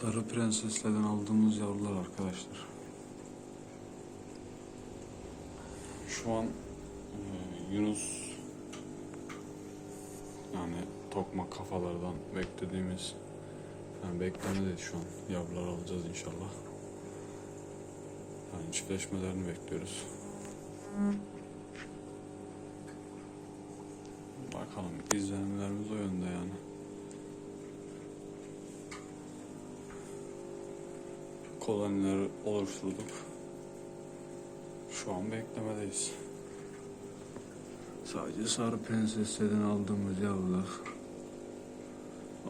Sarı prenseslerden aldığımız yavrular arkadaşlar. Şu an e, Yunus yani tokma kafalardan beklediğimiz yani beklemedeyiz şu an. Yavrular alacağız inşallah. Yani çiftleşmelerini bekliyoruz. Bakalım izlenimlerimiz o yönde yani. Kolonileri oluşturduk. Şu an beklemedeyiz. Sadece sarı prenseslerden aldığımız yavrular.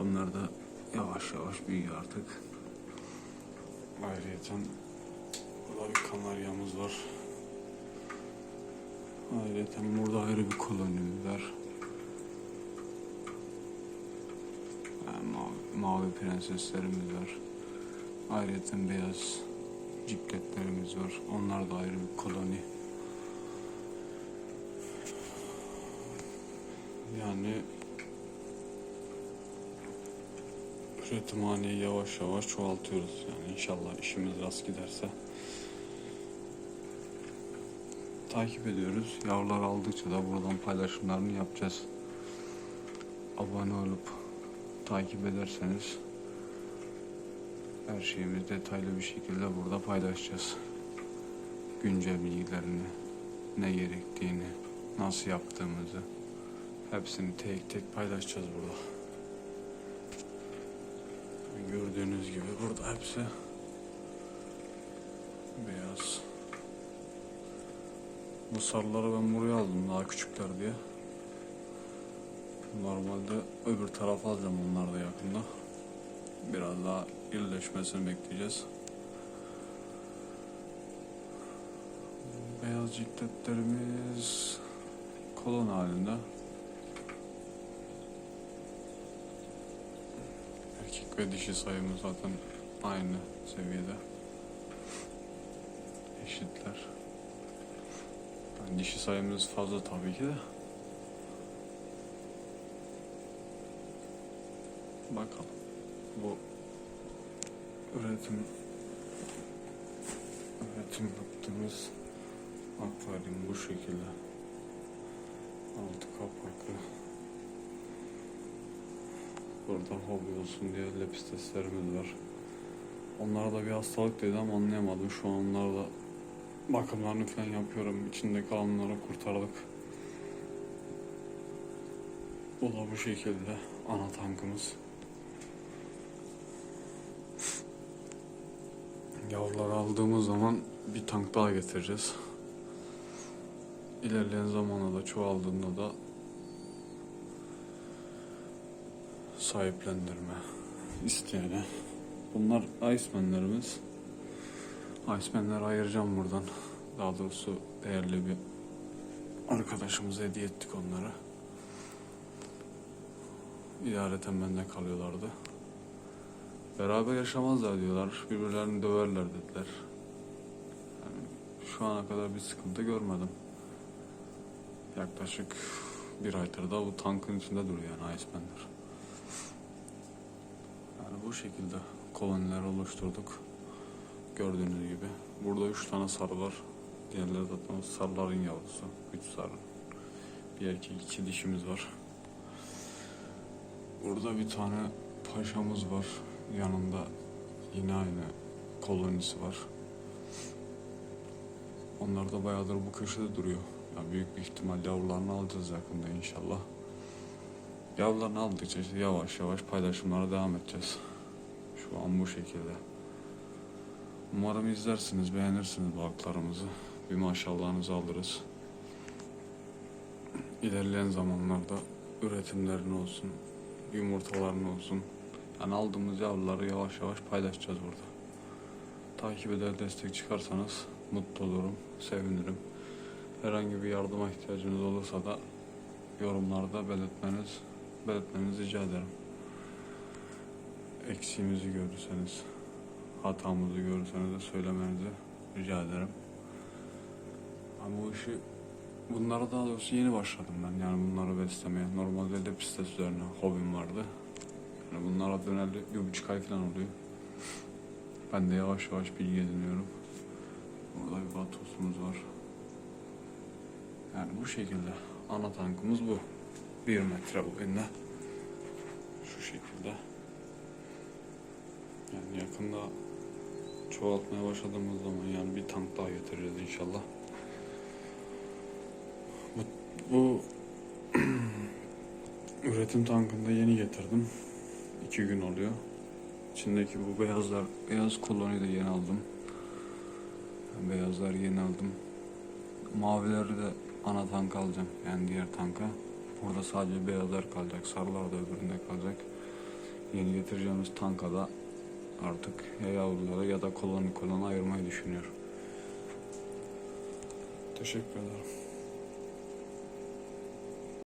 Onlar da yavaş yavaş büyüyor artık. Ayrıyeten burada bir kanaryamız var. Ayrıyeten burada ayrı bir kolonimiz var. Yani mavi, mavi prenseslerimiz var. Ayrıca beyaz cikletlerimiz var. Onlar da ayrı bir koloni. Yani üretimhaneyi yavaş yavaş çoğaltıyoruz. Yani inşallah işimiz rast giderse. Takip ediyoruz. Yavrular aldıkça da buradan paylaşımlarını yapacağız. Abone olup takip ederseniz her şeyimizi detaylı bir şekilde burada paylaşacağız. Güncel bilgilerini, ne gerektiğini, nasıl yaptığımızı hepsini tek tek paylaşacağız burada. Gördüğünüz gibi burada hepsi beyaz. Bu sarıları ben buraya aldım daha küçükler diye. Normalde öbür tarafa alacağım onlar da yakında. Biraz daha irileşmesini bekleyeceğiz. Beyaz cikletlerimiz kolon halinde. Erkek ve dişi sayımız zaten aynı seviyede. Eşitler. Yani dişi sayımız fazla tabii ki de. Bakalım. Bu üretim üretim yaptığımız akvaryum bu şekilde. Altı kapaklı. Burada hobi olsun diye lepisteslerimiz var. Onlarda bir hastalık dedi ama anlayamadım. Şu an onlarda bakımlarını falan yapıyorum. İçinde kalanları kurtardık. Bu da bu şekilde ana tankımız. Yavruları aldığımız zaman bir tank daha getireceğiz. İlerleyen zamanda da çoğaldığında da sahiplendirme isteyene. Bunlar Iceman'lerimiz. Iceman'leri ayıracağım buradan. Daha doğrusu değerli bir arkadaşımıza hediye ettik onları. İdareten bende kalıyorlardı. Beraber yaşamazlar diyorlar. Birbirlerini döverler dediler. Yani şu ana kadar bir sıkıntı görmedim. Yaklaşık bir aydır da bu tankın içinde duruyor yani Iceman'ler. Yani bu şekilde koloniler oluşturduk. Gördüğünüz gibi. Burada üç tane sarı var. Diğerleri zaten sarıların yavrusu. Üç sarı. Bir erkek iki dişimiz var. Burada bir tane paşamız var. Yanında yine aynı kolonisi var. Onlar da bayağıdır bu köşede duruyor. Ya büyük bir ihtimal yavrularını alacağız yakında inşallah. Yavrularını aldıkça işte yavaş yavaş paylaşımlara devam edeceğiz. Şu an bu şekilde. Umarım izlersiniz, beğenirsiniz balıklarımızı. Bir maşallahınızı alırız. İlerleyen zamanlarda üretimlerin olsun, yumurtaların olsun. Yani aldığımız yavruları yavaş yavaş paylaşacağız burada. Takip eder destek çıkarsanız mutlu olurum, sevinirim. Herhangi bir yardıma ihtiyacınız olursa da yorumlarda belirtmeniz, belirtmenizi rica ederim. Eksiğimizi görürseniz, hatamızı görürseniz de söylemenizi rica ederim. Ben bu işi bunlara daha doğrusu yeni başladım ben yani bunları beslemeye. Normalde lepistes üzerine hobim vardı. Yani bunlara dönerli bir buçuk falan oluyor. Ben de yavaş yavaş bilgi ediniyorum. Burada bir batosumuz var. Yani bu şekilde. Ana tankımız bu. 1 metre boyunda. Şu şekilde. Yani yakında çoğaltmaya başladığımız zaman yani bir tank daha getireceğiz inşallah. Bu, bu üretim tankını da yeni getirdim. İki gün oluyor. İçindeki bu beyazlar, beyaz koloni de yeni aldım. Beyazlar yeni aldım. Mavileri de ana tank alacağım. Yani diğer tanka. Burada sadece beyazlar kalacak. Sarılar da öbüründe kalacak. Yeni getireceğimiz tanka da artık ya yavrulara ya da koloni koloni ayırmayı düşünüyorum. Teşekkür ederim.